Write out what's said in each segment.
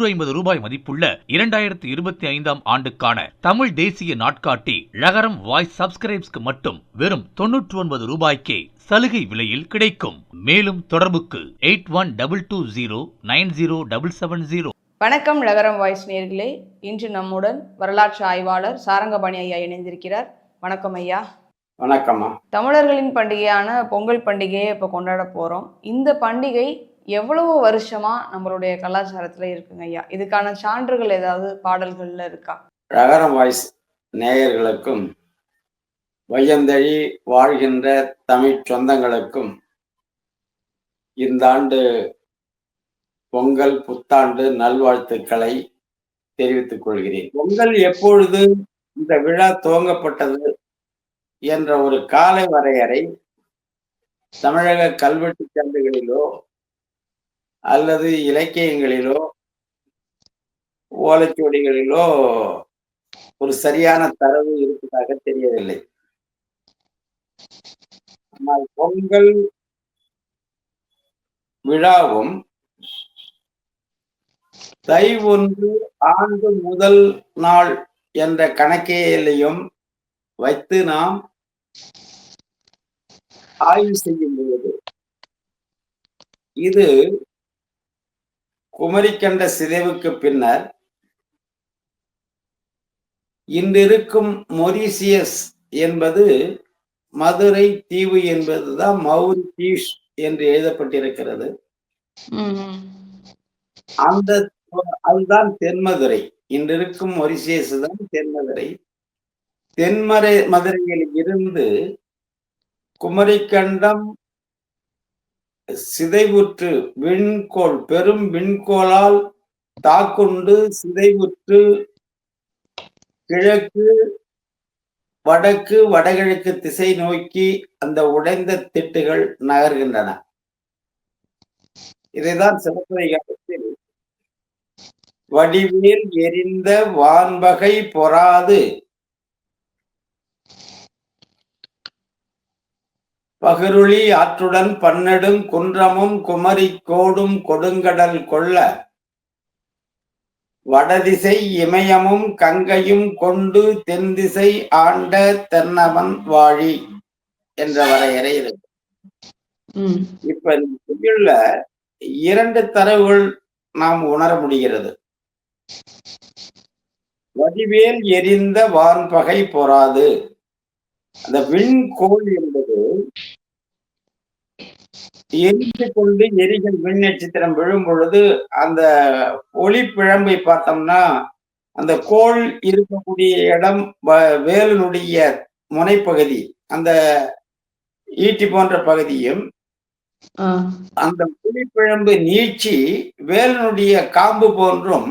நூற்று ஐம்பது ரூபாய் மதிப்புள்ள இரண்டாயிரத்து இருபத்தி ஐந்தாம் ஆண்டுக்கான தமிழ் தேசிய நாட்காட்டி ழகரம் வாய்ஸ் சப்ஸ்கிரைப்ஸ்க்கு மட்டும் வெறும் தொன்னூற்று ஒன்பது ரூபாய்க்கே சலுகை விலையில் கிடைக்கும். மேலும் தொடர்புக்கு eight one double two zero nine zero double seven zero. வணக்கம் நகரம் வாய்ஸ் நேர்களே. இன்று நம்முடன் வரலாற்று ஆய்வாளர் சாரங்கபாணி ஐயா இணைந்திருக்கிறார். வணக்கம் ஐயா. வணக்கம்மா. தமிழர்களின் பண்டிகையான பொங்கல் பண்டிகையை இப்போ கொண்டாட போகிறோம் இந்த பண்டிகை எவ்வளவு வருஷமா நம்மளுடைய கலாச்சாரத்தில் இருக்குங்க ஐயா. இதுக்கான சான்றுகள் ஏதாவது பாடல்கள்ல இருக்கா? ரகரம் வாய்ஸ் நேயர்களுக்கும் வையந்தழி வாழ்கின்ற தமிழ் சொந்தங்களுக்கும் இந்த ஆண்டு பொங்கல் புத்தாண்டு நல்வாழ்த்துக்களை தெரிவித்துக் கொள்கிறேன். பொங்கல் எப்பொழுது இந்த விழா துவங்கப்பட்டது என்ற ஒரு கால வரையறை தமிழக கல்வெட்டு சான்றுகளிலோ அல்லது இலக்கியங்களிலோ ஓலைச்சுவடிகளிலோ ஒரு சரியான தரவு இருப்பதாக தெரியவில்லை. ஆனால் பொங்கல் விழாவும் தை ஒன்று ஆண்டு முதல் நாள் என்ற கணக்கையிலையும் வைத்து நாம் ஆய்வு செய்யும் பொழுது இது குமரிக்கண்ட சிதைவுக்கு பின்னர் இன்றிருக்கும் மொரிசியஸ் என்பது மதுரை தீவு என்பதுதான் மௌரிஷியஸ் என்று எழுதப்பட்டிருக்கிறது. அந்த அதுதான் தென்மதுரை. இன்றிருக்கும் மொரிசியஸ் தான் தென்மதுரை. தென்மறை மதுரையில் இருந்து குமரிக்கண்டம் சிதைவுற்று விண்கோள் பெரும் விண்கோளால் தாக்குண்டு சிதைவுற்று கிழக்கு வடக்கு வடகிழக்கு திசை நோக்கி அந்த உடைந்த திட்டுகள் நகர்கின்றன. இதைதான் சிறப்புரை காலத்தில் வடிவேல் எரிந்த வான்பகை பொறாது. பகிருளி ஆற்றுடன் பன்னெடும் குன்றமும் குமரி கோடும் கொடுங்கடல் கொள்ள. வடதிசை இமயமும் கங்கையும் கொண்டு தென் திசை ஆண்ட தென்னவன் வாழி என்ற வரையறை இருக்கு. இப்ப சொல்ல இரண்டு தரவுகள் நாம் உணர முடிகிறது. வடிவேல் எரிந்த வான்பகை பொறாது. அந்த விண்கோள் என்பது எரிந்து கொண்டு எரிகள் விண் நட்சத்திரம் விழும் பொழுது அந்த ஒளி பிழம்பை பார்த்தோம்னா அந்த கோள் இருக்கக்கூடிய இடம் வேலனுடைய முனைப்பகுதி அந்த ஈட்டி போன்ற பகுதியும் அந்த ஒளிப்பிழம்பு நீட்சி வேலனுடைய காம்பு போன்றும்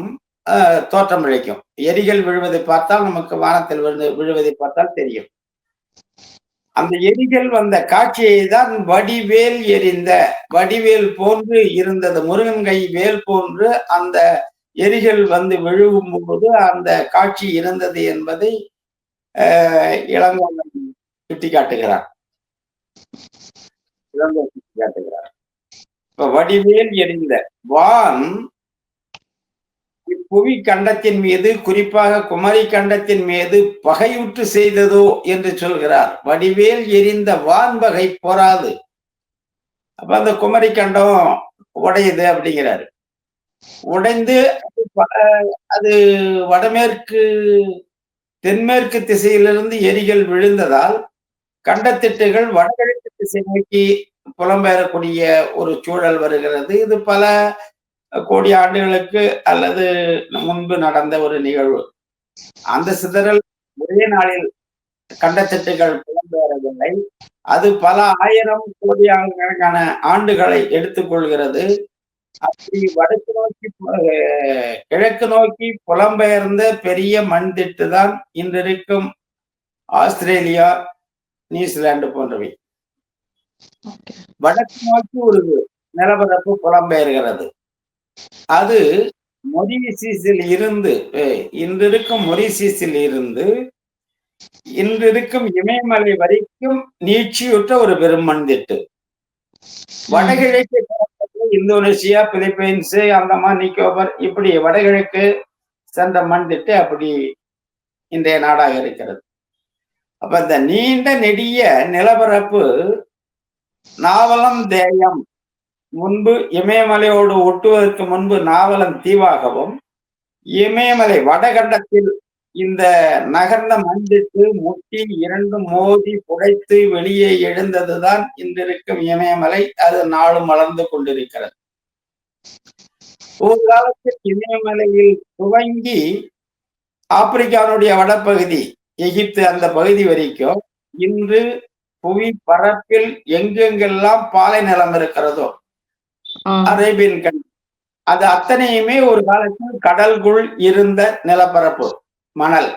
தோற்றம் அளிக்கும் எரிகள் விழுவதை பார்த்தால் நமக்கு வானத்தில் விழுவதை பார்த்தால் தெரியும். அந்த எரிகள் வந்த காட்சியை தான் வடிவேல் எரிந்த. வடிவேல் போன்று இருந்தது. முருகன் கை வேல் போன்று அந்த எரிகள் வந்து விழுகும் போது அந்த காட்சி இருந்தது என்பதை இளங்கோவன் சுட்டி காட்டுகிறார் இளங்கோவன் சுட்டி காட்டுகிறார் இப்ப வடிவேல் எரிந்த வான் இப்புவி கண்டத்தின் மீது குறிப்பாக குமரி கண்டத்தின் மீது பகையுற்று செய்ததோ என்று சொல்கிறார். வடிவேல் எரிந்த வான்பகை போராது அப்ப அந்த குமரி கண்டம் உடையுது அப்படிங்கிறாரு. உடைந்து அது வடமேற்கு தென்மேற்கு திசையிலிருந்து எரிகள் விழுந்ததால் கண்டத்திட்டுகள் வடகிழக்கு திசை நோக்கி புலம்பெயரக்கூடிய ஒரு சூழல் வருகிறது. இது பல கோடி ஆண்டுகளுக்கு அல்லது முன்பு நடந்த ஒரு நிகழ்வு. அந்த சிதறல் ஒரே நாளில் கண்டத்திட்டுகள் புலம்பெயரவில்லை அது பல ஆயிரம் கோடியான ஆண்டுகளை எடுத்துக்கொள்கிறது அப்படி வடக்கு நோக்கி கிழக்கு நோக்கி புலம்பெயர்ந்த பெரிய மண் திட்டு தான் இன்றிருக்கும் ஆஸ்திரேலியா நியூசிலாந்து போன்றவை. வடக்கு நோக்கி ஒரு நிலப்பரப்பு புலம்பெயர்கிறது. அது மொரிசிஸில் இருந்து இன்றிருக்கும் மொரிசிஸில் இருந்து இன்றிருக்கும் இமயமலை வரைக்கும் நீட்சியுற்ற ஒரு பெரும் திட்டு வடகிழக்கு இந்தோனேசியா பிலிப்பைன்ஸ் அந்தமான் நிக்கோபர் இப்படி வடகிழக்கு சென்ற மண் திட்டு அப்படி இன்றைய நாடாக இருக்கிறது. அப்ப இந்த நீண்ட நெடிய நிலப்பரப்பு நாவலம் தேயம் முன்பு இமயமலையோடு ஒட்டுவதற்கு முன்பு நாவலம் தீவாகவும் இமயமலை வடகண்டத்தில் இந்த நகர்ந்த மண்திட்டு முட்டி இரண்டு மோதி புடைத்து வெளியே எழுந்ததுதான் இன்றிருக்கும் இமயமலை. அது நாளும் வளர்ந்து கொண்டிருக்கிறது. ஒரு காலத்தில் இமயமலையில் துவங்கி ஆப்பிரிக்காவுடைய வடப்பகுதி எகிப்து அந்த பகுதி வரைக்கும் இன்று புவி பரப்பில் எங்கெங்கெல்லாம் பாலை நிலம் இருக்கிறதோ அரேபியன் கண். அது அத்தனையுமே ஒரு காலத்தில் கடல்குள் இருந்த நிலப்பரப்பு மணல்.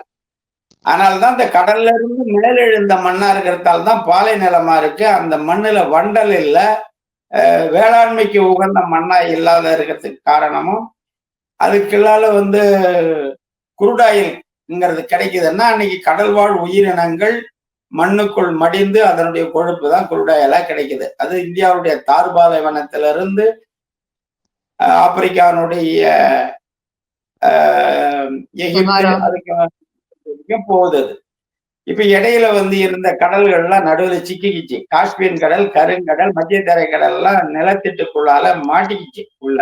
அதனால்தான் இந்த கடல்ல இருந்து மேலெழுந்த மண்ணா இருக்கிறதால தான் பாலை நிலமா இருக்கு. அந்த மண்ணுல வண்டல் இல்ல. வேளாண்மைக்கு உகந்த மண்ணா இல்லாத இருக்கிறதுக்கு காரணமும் அதுக்குள்ளால வந்து குருடாயில்ங்கிறது கிடைக்குதுன்னா அன்னைக்கு கடல்வாழ் உயிரினங்கள் மண்ணுக்குள் மடிந்து அதனுடைய கொழுப்பு தான் குருடாயிலா கிடைக்குது. அது இந்தியாவுடைய தார்பாலை வனத்திலிருந்து அஹ் ஆப்பிரிக்கானுடைய. அதுக்கு போகுது இப்ப இடையில வந்து இருந்த கடல்கள்லாம் நடுவுல சிக்கிக்கிச்சு. காஸ்பியன் கடல் கருங்கடல் மத்திய தரை கடல்லாம் நிலத்திட்டுக்குள்ளால மாட்டிக்கிச்சு உள்ள.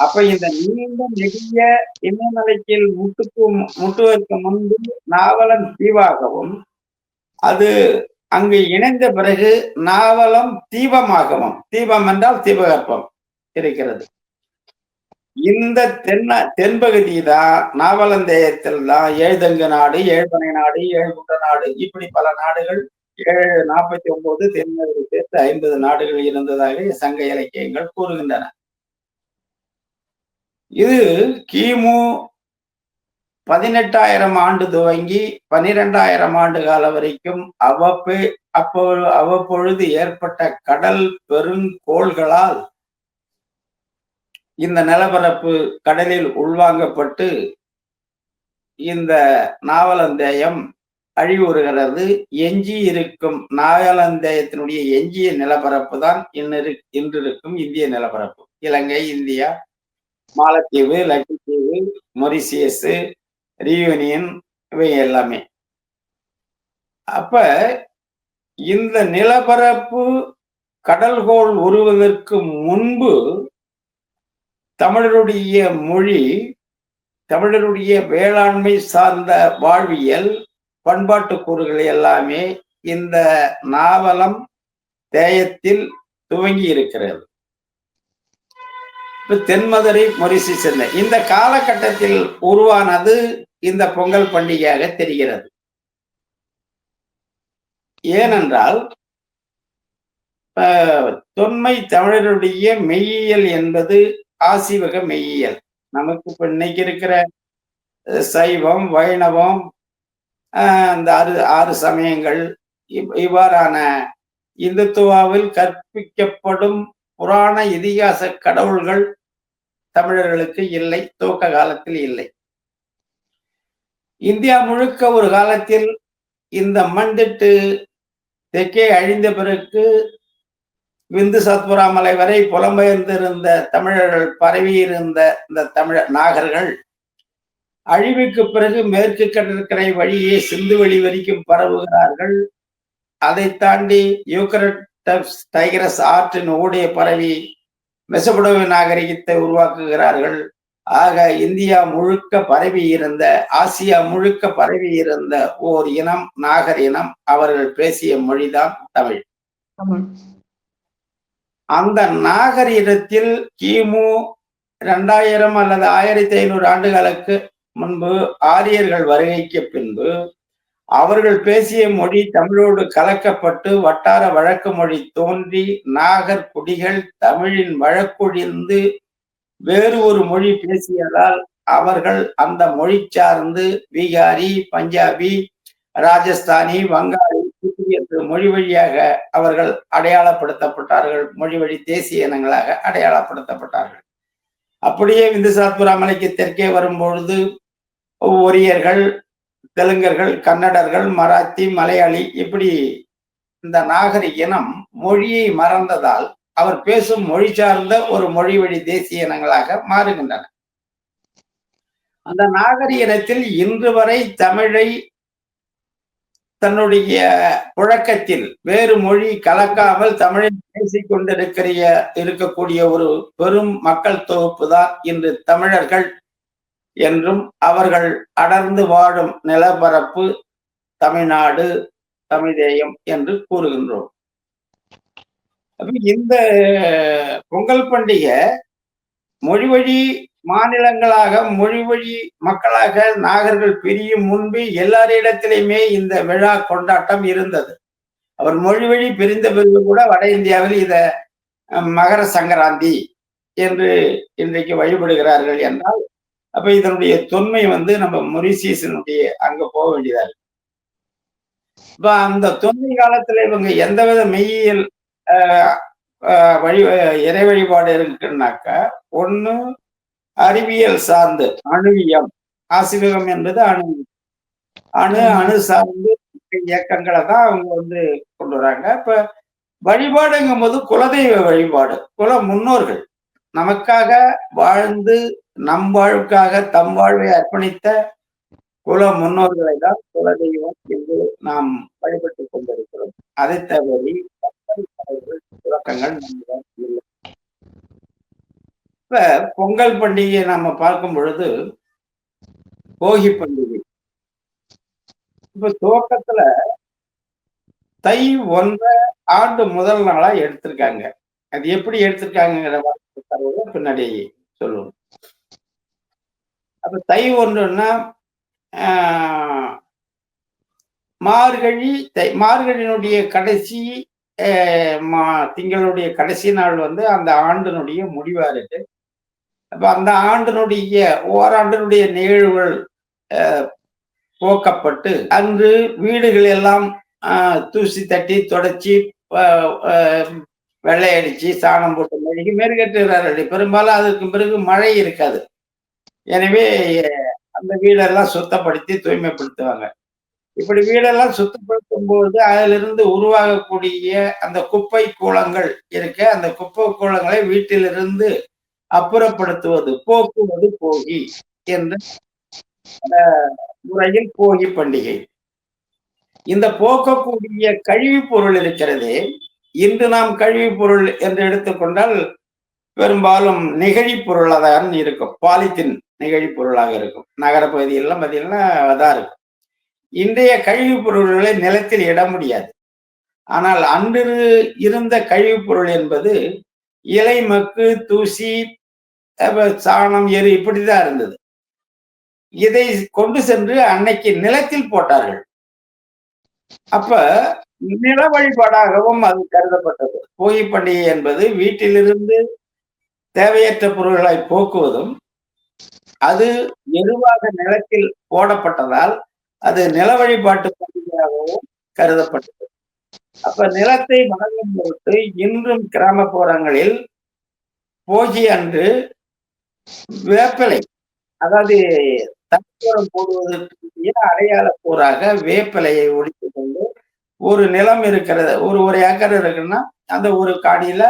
அப்ப இந்த நீண்ட நெடிய இமயமலைக்கில் முட்டுக்கு முட்டுவதற்கு முன்பு நாவலம் தீவாகவும் அது அங்கு இணைந்த பிறகு நாவலம் தீபமாகவும் தீபம் என்றால் தீபகற்பம் இருக்கிறது. இந்த தென்ன தென்பகுதி தான் நாவலந்தேயத்தில் தான் ஏழுதங்கு நாடு ஏழ்பனை நாடு ஏழ்குண்ட நாடு இப்படி பல நாடுகள் ஏழு நாற்பத்தி ஒன்பது தென்மேற்கு சேர்த்து ஐம்பது நாடுகள் இருந்ததாக சங்க இலக்கியங்கள் கூறுகின்றன. இது கிமு பதினெட்டாயிரம் ஆண்டு துவங்கி பனிரெண்டாயிரம் ஆண்டு காலம் வரைக்கும் அவ்வப்பே அப்போ அவ்வப்பொழுது ஏற்பட்ட கடல் பெருங்கோள்களால் இந்த நிலப்பரப்பு கடலில் உள்வாங்கப்பட்டு இந்த நாவலந்தேயம் அழிவுறுகிறது. எஞ்சி இருக்கும் நாவலந்தேயத்தினுடைய எஞ்சிய நிலப்பரப்பு தான் இன்னிரு இன்றிருக்கும் இந்திய நிலப்பரப்பு. இலங்கை இந்தியா மாலத்தீவு லட்சத்தீவு மொரிசியஸ் ரியூனியன் இவை எல்லாமே. அப்ப இந்த நிலப்பரப்பு கடல்கோள் உருவதற்கு முன்பு தமிழருடைய மொழி தமிழருடைய வேளாண்மை சார்ந்த வாழ்வியல் பண்பாட்டு கூறுகள் எல்லாமே இந்த நாவலம் தேயத்தில் துவங்கி இருக்கிறது தென்மதுரை மொரிசி சென்னை. இந்த காலகட்டத்தில் உருவானது இந்த பொங்கல் பண்டிகையாக தெரிகிறது. ஏனென்றால் தொன்மை தமிழருடைய மெய்யியல் என்பது ஆசிவக மெய்யியல். நமக்கு இப்ப இன்னைக்கு இருக்கிற சைவம் வைணவம் இந்த அந்த ஆறு ஆறு சமயங்கள் இவ்- இவ்வாறான இந்துத்துவாவில் கற்பிக்கப்படும் புராண இதிகாச கடவுள்கள் தமிழர்களுக்கு இல்லை துவக்க காலத்தில் இல்லை. இந்தியா முழுக்க ஒரு காலத்தில் இந்த மண்திட்டு தெற்கே அழிந்த பிறகு விந்து சத்புரா மலை வரை புலம்பெயர்ந்திருந்த தமிழர்கள் பரவியிருந்த இந்த தமிழ நாகர்கள் அழிவுக்கு பிறகு மேற்கு கடற்கரை வழியே சிந்து வெளி வரைக்கும் பரவுகிறார்கள். அதை தாண்டி யூக்கரட்டஸ் டைகரஸ் ஆற்றின் ஊடே பரவி மெசபடோவிய நாகரிகத்தை உருவாக்குகிறார்கள். ஆக இந்தியா முழுக்க பரவி இருந்த ஆசியா முழுக்க பரவி இருந்த ஓர் இனம் நாகர் இனம் அவர்கள் பேசிய மொழிதான் தமிழ். அந்த நாகரிகத்தில் கிமு இரண்டாயிரம் அல்லது ஆயிரத்தி ஐநூறு ஆண்டுகளுக்கு முன்பு ஆரியர்கள் வருகைக்கு பின்பு அவர்கள் பேசிய மொழி தமிழோடு கலக்கப்பட்டு வட்டார வழக்கு மொழி தோன்றி நாகர்குடிகள் தமிழின் வழக்கொழிந்து வேறு ஒரு மொழி பேசியதால் அவர்கள் அந்த மொழி சார்ந்து பீகாரி பஞ்சாபி ராஜஸ்தானி வங்காளி என்று மொழி வழியாக அவர்கள் அடையாளப்படுத்தப்பட்டார்கள். மொழி வழி தேசிய இனங்களாக அடையாளப்படுத்தப்பட்டார்கள். அப்படியே விந்து சாத்புரா மலைக்கு தெற்கே வரும்பொழுது ஒரியர்கள் தெலுங்கர்கள் கன்னடர்கள் மராத்தி மலையாளி இப்படி இந்த நாகரிக இனம் மொழியை மறந்ததால் அவர் பேசும் மொழி சார்ந்த ஒரு மொழி வழி தேசிய இனங்களாக மாறுகின்றன. அந்த நாகரிக இனத்தில் இன்று வரை தமிழை தன்னுடைய புழக்கத்தில் வேறு மொழி கலக்காமல் தமிழை பேசிக்கொண்டிருக்கிற இருக்கக்கூடிய ஒரு பெரும் மக்கள் தொகுப்பு தான் இன்று தமிழர்கள். என்றும் அவர்கள் அடர்ந்து வாழும் நிலப்பரப்பு தமிழ்நாடு தமிழேயம் என்று கூறுகின்றோம். அப்ப இந்த பொங்கல் பண்டிகை மொழி வழி மாநிலங்களாக மொழி வழி மக்களாக நாகர்கள் பிரியும் முன்பு எல்லாரிடத்திலையுமே இந்த விழா கொண்டாட்டம் இருந்தது. அவர் மொழி வழி பிரிந்த பிறகு கூட வட இந்தியாவில் இத மகர சங்கராந்தி என்று இன்றைக்கு வழிபடுகிறார்கள் என்றால் அப்ப இதனுடைய தொன்மை வந்து நம்ம மொரிசியஸினுடைய அங்க போக வேண்டியதா இருக்கு. இப்ப அந்த தொன்மை காலத்துல இவங்க எந்தவித மெய்யியல் வழி இறை வழிபாடு இருக்குன்னாக்கா ஒண்ணு அறிவியல் சார்ந்து அணுவியம். ஆசிவகம் என்பது அணு. அணு அணு சார்ந்து இயக்கங்களை தான் அவங்க வந்து கொண்டு வராங்க. இப்ப வழிபாடுங்கும் போது குலதெய்வ வழிபாடு குல முன்னோர்கள். நமக்காக வாழ்ந்து நம் வாழ்வுக்காக தம் வாழ்வை அர்ப்பணித்த குல முன்னோர்களை தான் குலதெய்வம் என்று நாம் வழிபட்டுக் கொண்டிருக்கிறோம். அதை தவறி புழக்கங்கள் நம்மிடம் இல்லை. இப்ப பொங்கல் பண்டிகையை நாம பார்க்கும் பொழுது போகி பண்டிகை. இப்ப துவக்கத்துல தை ஒன்ற ஆண்டு முதல் நாளா எடுத்திருக்காங்க. அது எப்படி எடுத்திருக்காங்கிற பின்னாடி சொல்லுவோம். அப்ப தை ஒன்றுன்னா மார்கழி தை மார்கழியினுடைய கடைசி திங்களுடைய கடைசி நாள் வந்து அந்த ஆண்டினுடைய முடிவா இருக்கு அப்ப அந்த ஆண்டினுடைய ஓராண்டினுடைய நிகழ்வுகள் போக்கப்பட்டு அன்று வீடுகள் எல்லாம் தூசி தட்டி தொடச்சி வெள்ளை அடிச்சு சாணம் போட்டு மெழுகி மெருகட்டுகிறார்கள் பெரும்பாலும் அதற்கு பிறகு மழை இருக்காது. எனவே அந்த வீடெல்லாம் சுத்தப்படுத்தி தூய்மைப்படுத்துவாங்க. இப்படி வீடெல்லாம் சுத்தப்படுத்தும் போது அதிலிருந்து உருவாகக்கூடிய அந்த குப்பை கூளங்கள் இருக்க அந்த குப்பை கூளங்களை வீட்டிலிருந்து அப்புறப்படுத்துவது போக்குவது போகி என்ற முறையில் போகி பண்டிகை. இந்த போக்கக்கூடிய கழிவு பொருள் இருக்கிறதே இன்று நாம் கழிவு பொருள் என்று எடுத்துக்கொண்டால் பெரும்பாலும் நெகிழி பொருளாக இருக்கும். பாலித்தீன் நிகழிப்பொருளாக பொருளாக இருக்கும். நகர பகுதியெல்லாம் பார்த்தீங்கன்னா அதான் இருக்கும். இன்றைய கழிவுப் பொருள்களை நிலத்தில் இட முடியாது. ஆனால் அன்று இருந்த கழிவுப் பொருள் என்பது இலை மக்கு தூசி சாணம் எரு இப்படிதான் இருந்தது. இதை கொண்டு சென்று அன்னைக்கு நிலத்தில் போட்டார்கள். அப்ப நில வழிபாடாகவும் அது கருதப்பட்டது. போகி பண்டிகை என்பது வீட்டிலிருந்து தேவையற்ற பொருள்களை போக்குவதும் அது எருவாக நிலத்தில் போடப்பட்டதால் அது நில வழிபாட்டு பண்டிகையாகவும் கருதப்பட்டது. அப்ப நிலத்தை வணங்கும் பொருட்டு இன்றும் கிராமப்புறங்களில் போகி அன்று வேப்பிலை அதாவது தனிப்புறம் போடுவதற்கு அடையாள கூறாக வேப்பிலையை ஒடித்துக் கொண்டு ஒரு நிலம் இருக்கிறது ஒரு ஒரு ஏக்கர் இருக்குன்னா அந்த ஒரு காடியில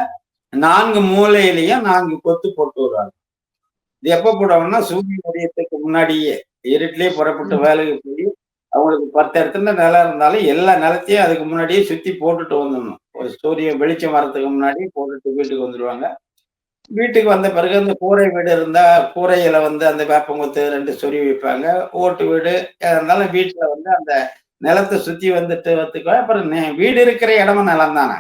நான்கு மூலையிலையும் நான்கு கொத்து போட்டு வருவாங்க இது எப்ப போடுவாங்கன்னா சூரிய உதயத்துக்கு முன்னாடியே இருட்டிலேயே புறப்பட்டு வேலைக்கு போய் அவங்களுக்கு பத்து இடத்துல நிலம் இருந்தாலும் எல்லா நிலத்தையும் அதுக்கு முன்னாடியே சுத்தி போட்டுட்டு வந்துடணும். ஒரு சூரியன் வெளிச்சம் வரதுக்கு முன்னாடி போட்டுட்டு வீட்டுக்கு வந்துடுவாங்க. வீட்டுக்கு வந்த பிறகு அந்த கூரை வீடு இருந்தா கூரையில வந்து அந்த வேப்பங்குத்து ரெண்டு சொறி வைப்பாங்க. ஓட்டு வீடு இருந்தாலும் வீட்டுல வந்து அந்த நிலத்தை சுத்தி வந்துட்டு வந்துக்கு அப்புறம் வீடு இருக்கிற இடமும் நிலம் தானே.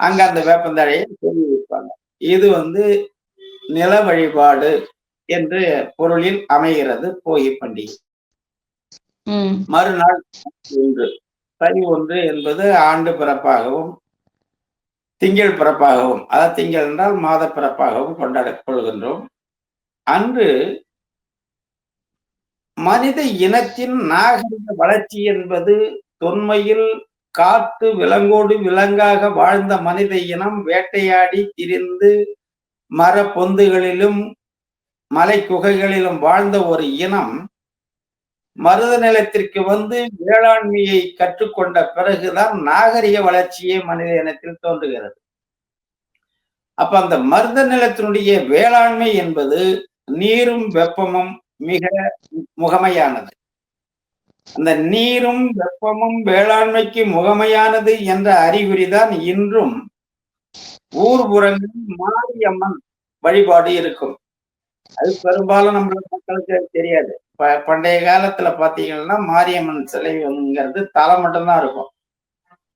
அங்க அந்த வேப்பந்தழையை சொறி வைப்பாங்க. இது வந்து நில வழிபாடு என்று பொருளில் அமைகிறது போகி பண்டிகை. மறுநாள் ஒன்று. தை ஒன்று என்பது ஆண்டு பிறப்பாகவும் திங்கள் பிறப்பாகவும். அதாவது திங்கள் என்றால் மாத பிறப்பாகவும் கொண்டாட கொள்கின்றோம். அன்று மனித இனத்தின் நாகரிக வளர்ச்சி என்பது தொன்மையில் காட்டு விலங்கோடு விலங்காக வாழ்ந்த மனித இனம் வேட்டையாடி திரிந்து மர பொந்துகளிலும் மலை குகைகளிலும் வாழ்ந்த ஒரு இனம் மருத நிலத்திற்கு வந்து வேளாண்மையை கற்றுக்கொண்ட பிறகுதான் நாகரிக வளர்ச்சியே மனித இனத்தில் தோன்றுகிறது. அப்ப அந்த மருத நிலத்தினுடைய வேளாண்மை என்பது நீரும் வெப்பமும் மிக முகமையானது. அந்த நீரும் வெப்பமும் வேளாண்மைக்கு முகமையானது என்ற அறிகுறிதான் இன்றும் ஊர்புறங்களில் மாரியம்மன் வழிபாடு இருக்கும். அது பெரும்பாலும் நம்ம மக்களுக்கு தெரியாது. ப- பண்டைய காலத்துல பாத்தீங்கன்னா மாரியம்மன் சிலைங்கிறது தலை மட்டும்தான் இருக்கும்.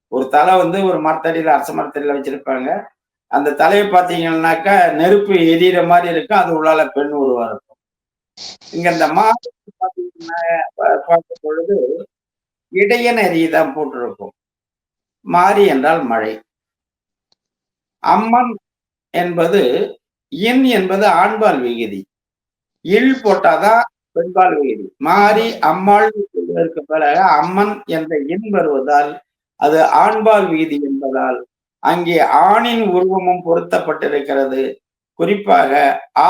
ஒரு தலை வந்து ஒரு மரத்தடியில அரச மரத்தடியில வச்சிருப்பாங்க. அந்த தலையை பார்த்தீங்கன்னாக்கா நெருப்பு எரியிற மாதிரி இருக்கும். அது உள்ளால பெண் உருவா இருக்கும் இங்க இந்த மாரி பாத்தீங்கன்னா பார்க்கும் பொழுது இடையனரி தான் போட்டிருக்கும். மாறி என்றால் மழை. அம்மன் என்பது இன் என்பது ஆண்பால் விகுதி. இல் போட்டாதான் பெண்பால் விகுதி. மாறி அம்மாள் சொல்வதற்கு பிறகு அம்மன் என்ற இன் வருவதால் அது ஆண்பால் விகுதி என்பதால் அங்கே ஆணின் உருவமும் பொருத்தப்பட்டிருக்கிறது. குறிப்பாக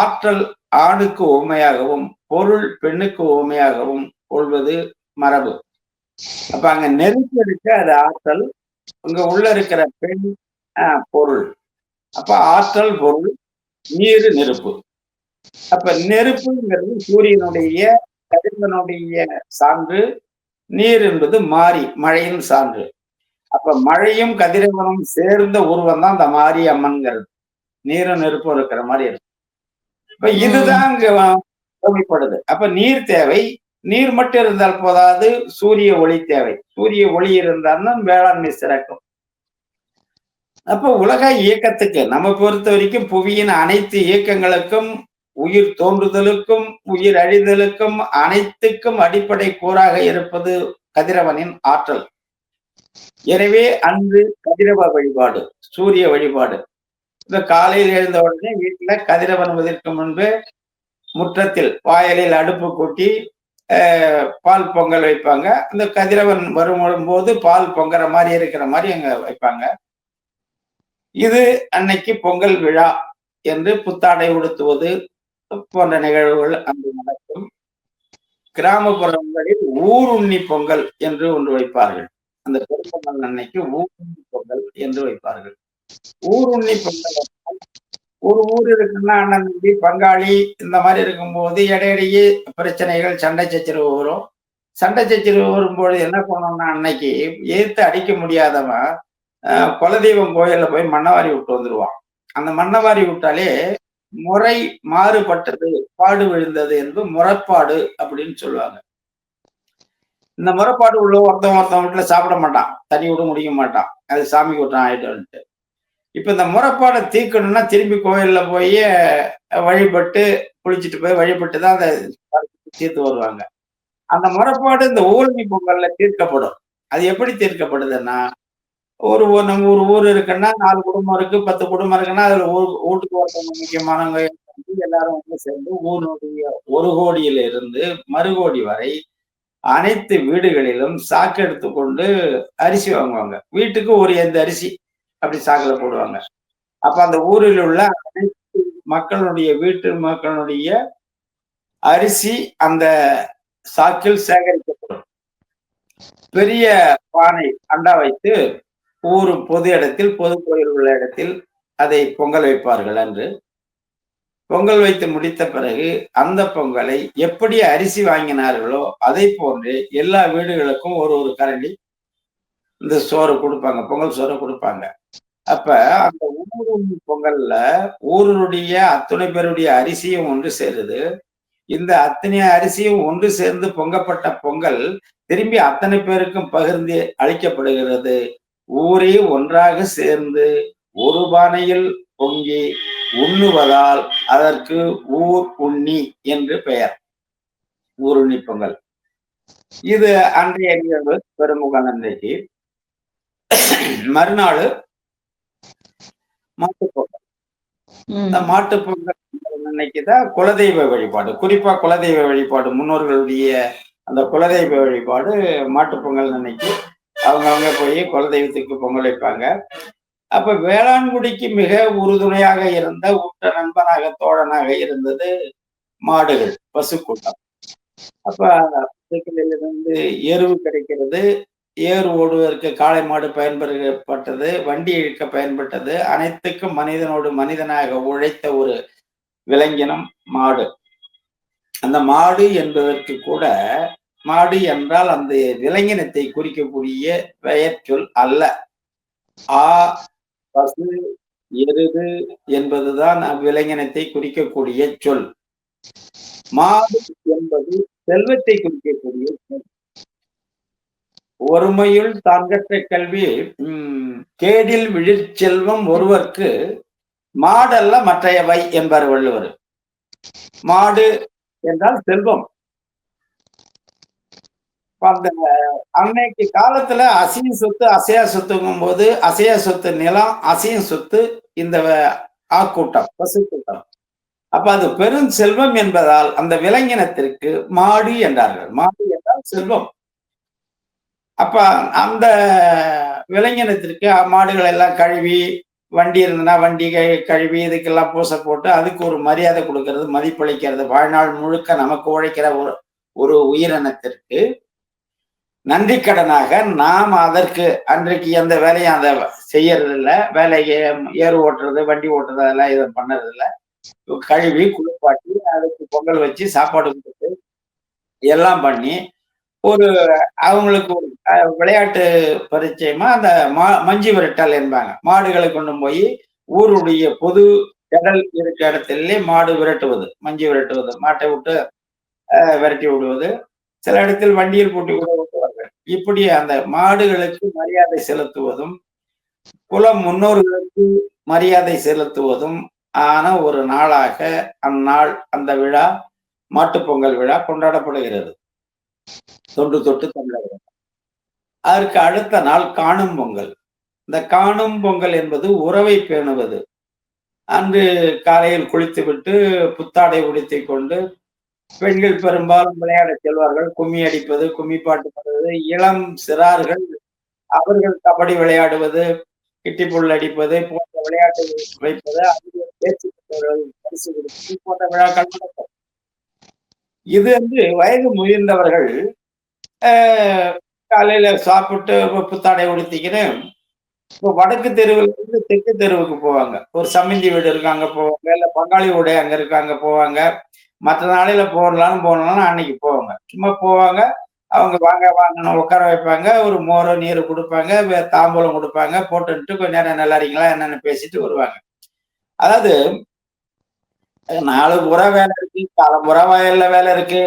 ஆற்றல் ஆணுக்கு உண்மையாகவும் பொருள் பெண்ணுக்கு உண்மையாகவும் கொள்வது மரபு. அப்ப அங்க நெருப்பு அது ஆற்றல் அங்க உள்ள இருக்கிற பெண் ஆஹ், பொருள். அப்ப ஆற்றல் பொருள் நீர் நெருப்பு. அப்ப நெருப்புங்கிறது சூரியனுடைய கதிரவனுடைய சான்று நீர் என்பது மாறி மழையின் சான்று. அப்ப மழையும் கதிரவனும் சேர்ந்த உருவம் தான் அந்த மாரி அம்மன்கிறது நீரும் நெருப்பும் இருக்கிற மாதிரி இருக்கு. இப்ப இதுதான் இங்க தேவைப்படுது அப்ப நீர் தேவை. நீர் மட்டும் இருந்தால் போதாது. சூரிய ஒளி தேவை. சூரிய ஒளி இருந்தால்தான் வேளாண்மை சிறக்கும். அப்ப உலக இயக்கத்துக்கு நம்ம பொறுத்த வரைக்கும் புவியின் அனைத்து இயக்கங்களுக்கும் உயிர் தோன்றுதலுக்கும் உயிர் அழிதலுக்கும் அனைத்துக்கும் அடிப்படை கூறாக இருப்பது கதிரவனின் ஆற்றல். எனவே அன்று கதிரவ வழிபாடு சூரிய வழிபாடு. இந்த காலையில் எழுந்த உடனே வீட்டுல கதிரவன் உதிர்க்கும் முன்பு முற்றத்தில் வாயலில் அடுப்பு கூட்டி பால் பொங்கல் வைப்பாங்க. அந்த கதிரவன் வரும் போது பால் பொங்குற மாதிரி இருக்கிற மாதிரி அங்க வைப்பாங்க. இது அன்னைக்கு பொங்கல் விழா என்று புத்தாடை உடுத்துவது போன்ற நிகழ்வுகள் அங்கு நடக்கும். கிராமப்புறங்களில் ஊருண்ணி பொங்கல் என்று ஒன்று வைப்பார்கள். அந்த பெரும்பொங்கல் அன்னைக்கு ஊருண்ணி பொங்கல் என்று வைப்பார்கள். ஊருண்ணி பொங்கல் ஒரு ஊர் இருக்குன்னா அண்ணன் தம்பி பங்காளி இந்த மாதிரி இருக்கும்போது இடையிடையே பிரச்சனைகள் சண்டை சச்சரவு வரும். சண்டை சச்சரவு வரும்போது என்ன பண்ணணும்னா அன்னைக்கு ஏத்து அடிக்க முடியாதவன் ஆஹ், குலதெய்வம் கோயில்ல போய் மண்ணவாரி விட்டு வந்துருவான். அந்த மண்ணவாரி விட்டாலே முறை மாறுபட்டது பாடு விழுந்தது என்று முறைப்பாடு அப்படின்னு சொல்லுவாங்க. இந்த முறைப்பாடு உள்ள ஒருத்தன் ஒருத்தன் வீட்டுல சாப்பிட மாட்டான். தண்ணி விட முடிய மாட்டான். அது சாமி கூட்டம் வந்துட்டு இப்ப இந்த முறைப்பாடை தீர்க்கணும்னா திரும்பி கோயில்ல போய் வழிபட்டு குளிச்சுட்டு போய் வழிபட்டு தான் அதை தீர்த்து வருவாங்க. அந்த முறைப்பாடு இந்த ஊரணி பொங்கல்ல தீர்க்கப்படும். அது எப்படி தீர்க்கப்படுதுன்னா ஒரு ஊர் நம்ம ஒரு ஊர் இருக்குன்னா நாலு குடும்பம் இருக்கு பத்து குடும்பம் இருக்குன்னா அதுல ஊர் வீட்டுக்கு ஒருத்தவங்க முக்கியமானவங்க வந்து எல்லாரும் வந்து சேர்ந்து ஊருடைய ஒரு கோடியில இருந்து மறுகோடி வரை அனைத்து வீடுகளிலும் சாக்கு எடுத்துக்கொண்டு அரிசி வாங்குவாங்க. வீட்டுக்கு ஒரு எந்த அரிசி அப்படி சாக்கில் போடுவாங்க. அப்ப அந்த ஊரில் உள்ள அனைத்து மக்களுடைய வீட்டு மக்களுடைய அரிசி அந்த சாக்கில் சேகரிக்கப்படும். பெரிய பானை அண்டா வைத்து ஊர் பொது இடத்தில் பொது கோயில் உள்ள இடத்தில் அதை பொங்கல் வைப்பார்கள் அன்று. பொங்கல் வைத்து முடித்த பிறகு அந்த பொங்கலை எப்படி அரிசி வாங்கினார்களோ அதை போன்று எல்லா வீடுகளுக்கும் ஒரு ஒரு கரண்டி இந்த சோறு கொடுப்பாங்க பொங்கல் சோறு கொடுப்பாங்க. அப்ப அந்த ஊர் பொங்கல்ல ஊருடைய அத்துணை பேருடைய அரிசியும் ஒன்று சேருது. இந்த அத்தனை அரிசியும் ஒன்று சேர்ந்து பொங்கப்பட்ட பொங்கல் திரும்பி அத்தனை பேருக்கும் பகிர்ந்து அளிக்கப்படுகிறது. ஊரே ஒன்றாக சேர்ந்து ஒரு பானையில் பொங்கி உண்ணுவதால் அதற்கு ஊர் உண்ணி என்று பெயர். ஊருண்ணி பொங்கல். இது அன்றைய பெருமுக அன்றைக்கு மறுநாள் மாட்டுப்பொங்கல் இந்த மாட்டுப்பொங்கல் அன்னைக்கு தான் குலதெய்வ வழிபாடு. குறிப்பா குலதெய்வ வழிபாடு முன்னோர்களுடைய அந்த குலதெய்வ வழிபாடு மாட்டுப்பொங்கல் அன்னைக்கு. அவங்கவங்க போய் குலதெய்வத்துக்கு பொங்கல் வைப்பாங்க. அப்ப வேளாண்குடிக்கு மிக உறுதுணையாக இருந்த உற்ற நண்பனாக தோழனாக இருந்தது மாடுகள் பசுக்கூட்டம். அப்ப பசுக்களிலிருந்து எருவு கிடைக்கிறது. ஏர் ஓடுவதற்கு காளை மாடு பயன்படுத்தப்பட்டது வண்டி இழுக்க பயன்பட்டது அனைத்துக்கும் மனிதனோடு மனிதனாக உழைத்த ஒரு விலங்கினம் மாடு. அந்த மாடு என்பதற்கு கூட மாடு என்றால் அந்த விலங்கினத்தை குறிக்கக்கூடிய பெயர் சொல் அல்ல. ஆ பசு எருது என்பதுதான் அவ்விலங்கினத்தை குறிக்கக்கூடிய சொல். மாடு என்பது செல்வத்தை குறிக்கக்கூடிய சொல். ஒருமையுள் தாங்கற்ற கல்வி உம், கேடில் விழிச்செல்வம் ஒருவர்க்கு மாடல்ல மற்றையவை என்பார் வள்ளுவர். மாடு என்றால் செல்வம். அந்த அன்னைக்கு காலத்துல அசையும் சொத்து அசையா சொத்துங்கும் போது அசையா சொத்து நிலம் அசையும் சொத்து இந்த ஆக்கூட்டம் பசு கூட்டம் அப்ப அது பெரும் செல்வம் என்பதால் அந்த விலங்கினத்திற்கு மாடு என்றார்கள். மாடு என்றால் செல்வம். அப்ப அந்த விலங்கினத்திற்கு மாடுகள் எல்லாம் கழுவி வண்டி இருந்ததுன்னா வண்டி கழுவி இதுக்கெல்லாம் பூசை போட்டு அதுக்கு ஒரு மரியாதை கொடுக்கறது மதிப்பளிக்கிறது. வாழ்நாள் முழுக்க நமக்கு உழைக்கிற ஒரு ஒரு உயிரினத்திற்கு நன்றி கடனாக நாம் அதற்கு அன்றைக்கு எந்த வேலையும் அதை செய்யறது இல்லை வேலையை ஏறு ஓட்டுறது வண்டி ஓட்டுறது அதெல்லாம் இதை பண்ணறது இல்லை கழுவி குளிப்பாட்டி அதுக்கு பொங்கல் வச்சு சாப்பாடு கொடுத்து எல்லாம் பண்ணி ஒரு அவங்களுக்கு ஒரு விளையாட்டு பரிச்சயமா அந்த மா மஞ்சு விரட்டல் என்பாங்க. மாடுகளை கொண்டு போய் ஊருடைய பொது கடல் இருக்க இடத்திலே மாடு விரட்டுவது மஞ்சு விரட்டுவது மாட்டை விட்டு விரட்டி விடுவது. சில இடத்தில் வண்டியில் போட்டு கூட விட்டுவார்கள் இப்படி அந்த மாடுகளுக்கு மரியாதை செலுத்துவதும் குல முன்னோர்களுக்கு மரியாதை செலுத்துவதும் ஆன ஒரு நாளாக அந்நாள் அந்த விழா மாட்டுப்பொங்கல் விழா கொண்டாடப்படுகிறது. தொன்று தொட்டு தமிழகம் அதற்கு அடுத்த நாள் காணும் பொங்கல். இந்த காணும் பொங்கல் என்பது உறவை பேணுவது. அன்று காலையில் குளித்துவிட்டு புத்தாடை உடுத்திக் கொண்டு பெண்கள் பெரும்பாலும் விளையாட செல்வார்கள். கும்மி அடிப்பது கும்மி பாட்டு பாடுவது இளம் சிறார்கள் அவர்கள் கபடி விளையாடுவது கிட்டிப்புள் அடிப்பது போன்ற விளையாட்டு வைப்பது அவர்கள் பேச்சு பரிசு கொடுப்பது போன்ற விழாக்கள் நடக்கும். இது வந்து வயது முயர்ந்தவர்கள் காலையில சாப்பிட்டு புத்தாடை உடுத்திக்கின்னு இப்போ வடக்கு தெருவில் இருந்து தெற்கு தெருவுக்கு போவாங்க. ஒரு சம்மந்தி வீடு இருக்காங்க போவாங்க. இல்லை பங்காளி வீடு அங்க இருக்காங்க போவாங்க. மற்ற நாளையில போடலாம்னு போனாலும் அன்னைக்கு போவாங்க. சும்மா போவாங்க. அவங்க வாங்க வாங்கன்னு உட்கார வைப்பாங்க. ஒரு மோரோ நீர் கொடுப்பாங்க. தாம்பூலம் கொடுப்பாங்க. போட்டுட்டு கொஞ்ச நேரம் நல்லா இருக்கீங்களா என்னன்னு பேசிட்டு வருவாங்க. அதாவது நாலு புறா வேலை இருக்கு காலம்புற வயல்ல வேலை இருக்கு.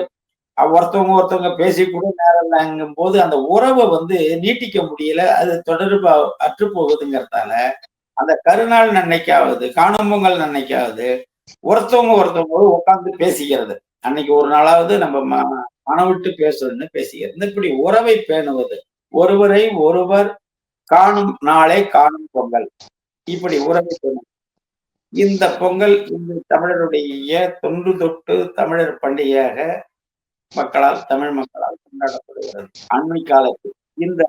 ஒருத்தவங்க ஒருத்தவங்க பேசி கூட நேரம் இல்லைங்கும் போது அந்த உறவை வந்து நீட்டிக்க முடியல அது தொடர்பு அற்று போகுதுங்கிறதால அந்த கருநாள் நன்னைக்காவது காணும் பொங்கல் நன்னைக்காவது ஒருத்தவங்க ஒருத்தவங்க உட்காந்து பேசிக்கிறது. அன்னைக்கு ஒரு நாளாவது நம்ம மனம் விட்டு பேசணும்னு பேசிக்கிறது. இப்படி உறவை பேணுவது. ஒருவரை ஒருவர் காணும் நாளே காணும் பொங்கல். இப்படி உறவை பேணும். இந்த பொங்கல் இந்த தமிழருடைய தொன்று தொட்டு தமிழர் பண்டிகையாக மக்களால் தமிழ் மக்களால் கொண்டாடப்படுகிறது. அண்மை காலத்தில் இந்த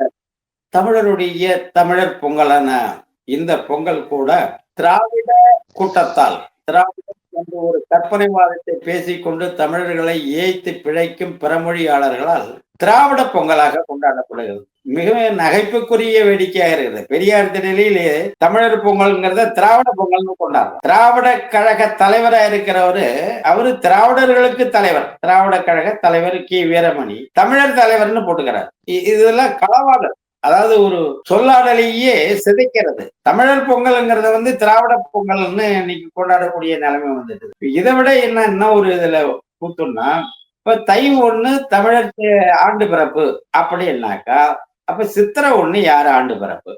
தமிழருடைய தமிழர் பொங்கலான இந்த பொங்கல் கூட திராவிட கூட்டத்தால் திராவிட என்ற ஒரு கற்பனைவாதத்தை பேசிக்கொண்டு தமிழர்களை ஏய்த்து பிழைக்கும் பிறமொழியாளர்களால் திராவிட பொங்கலாக கொண்டாடப்படுகிறது. மிகவும் நகைப்புக்குரிய வேடிக்கையாக இருக்கிறது. பெரியார் திடலிலே தமிழர் பொங்கல்ங்கிறத திராவிட பொங்கல்னு கொண்டாடுறோம் திராவிட கழக தலைவராக இருக்கிறவரு அவரு திராவிடர்களுக்கு தலைவர். திராவிட கழக தலைவர் கி. வீரமணி தமிழர் தலைவர்னு போட்டுக்கிறார். இதெல்லாம் களவாடல். அதாவது ஒரு சொல்லாடலையே சிதைக்கிறது. தமிழர் பொங்கல்ங்கிறத வந்து திராவிட பொங்கல்னு இன்னைக்கு கொண்டாடக்கூடிய நிலைமை வந்துட்டு இதை விட என்ன என்ன ஒரு இதுல கூத்துன்னா இப்ப தை ஒண்ணு தமிழர் ஆண்டு பிறப்பு அப்படின்னாக்கா அப்ப சித்திரை ஒண்ணு யார் ஆண்டு பிறப்பு?